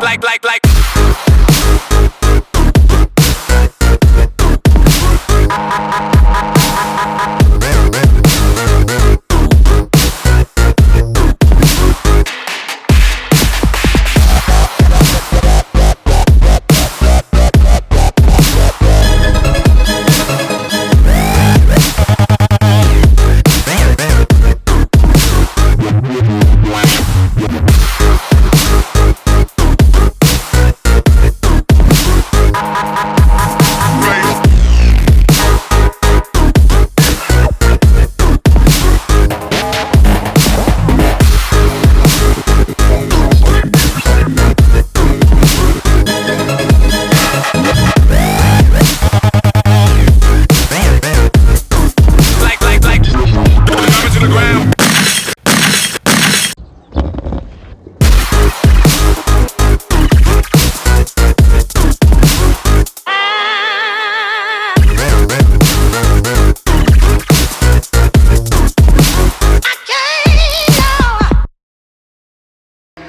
Like, like, like.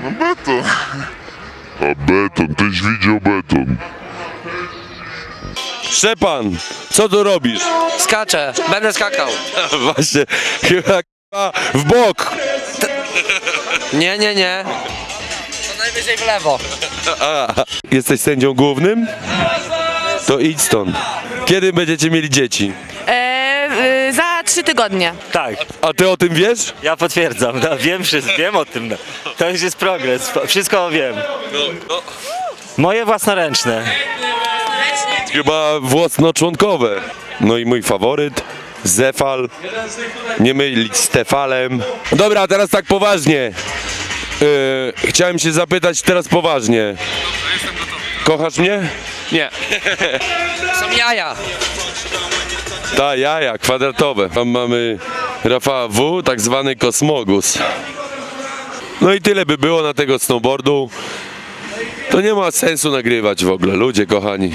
No beton. A beton, tyś widział beton. Szczepan, co tu robisz? Skaczę, będę skakał. Właśnie, chyba k***a, w bok. Nie, nie, nie. To najwyżej w lewo. A, jesteś sędzią głównym? To idź stąd. Kiedy będziecie mieli dzieci? Trzy tygodnie. Tak, A ty o tym wiesz? ja potwierdzam, no, wiem wszystko, wiem o tym. No. To już jest progres, wszystko wiem. Moje własnoręczne. Chyba własnoczłonkowe. No i mój faworyt, Zefal. Nie mylić z Tefalem. Dobra, teraz tak poważnie. Yy, chciałem się zapytać teraz poważnie. Kochasz mnie? Nie. Są jaja. Ta, jaja, kwadratowe. Tam mamy Rafała W, tak zwany kosmogus. No i tyle by było na tego snowboardu. To nie ma sensu nagrywać w ogóle, ludzie kochani.